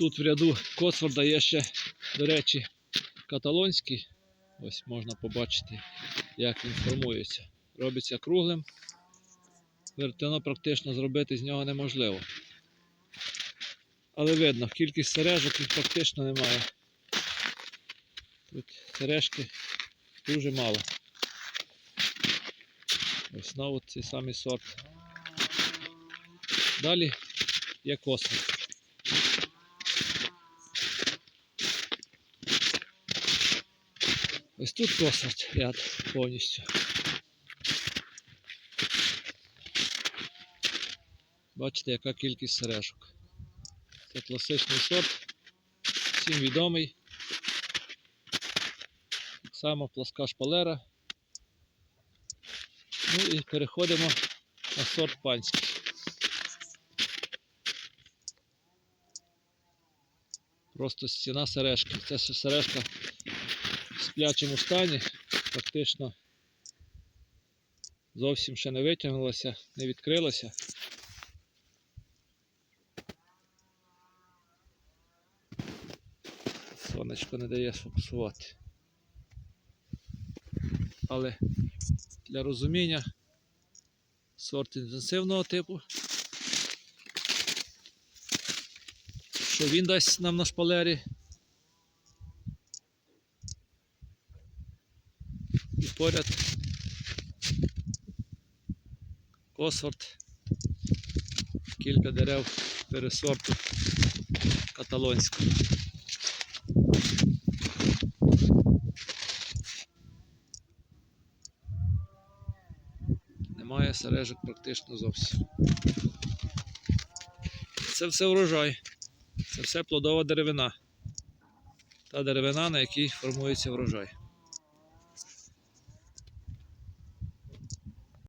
Тут в ряду Косфорда є ще, до речі, каталонський. Ось можна побачити, як він формується. Робиться круглим. Вертено практично зробити з нього неможливо. Але видно, кількість сережок тут практично немає. Тут сережки дуже мало. Ось знову цей самий сорт. Далі є космос. Ось тут космос ряд повністю. Бачите, яка кількість сережок. Це класичний сорт, всім відомий. Так само пласка шпалера. Ну і переходимо на сорт панський. Просто стіна сережки. Це сережка в сплячому стані, фактично зовсім ще не витягнулася, не відкрилася. Сонечко не дає сфокусувати. Але для розуміння сорт інтенсивного типу. Що він дасть нам на шпалері? І поряд Косфорд, кілька дерев пересорту каталонського. Немає сережок практично зовсім. Це все врожай. Це все плодова деревина. Та деревина, на якій формується врожай.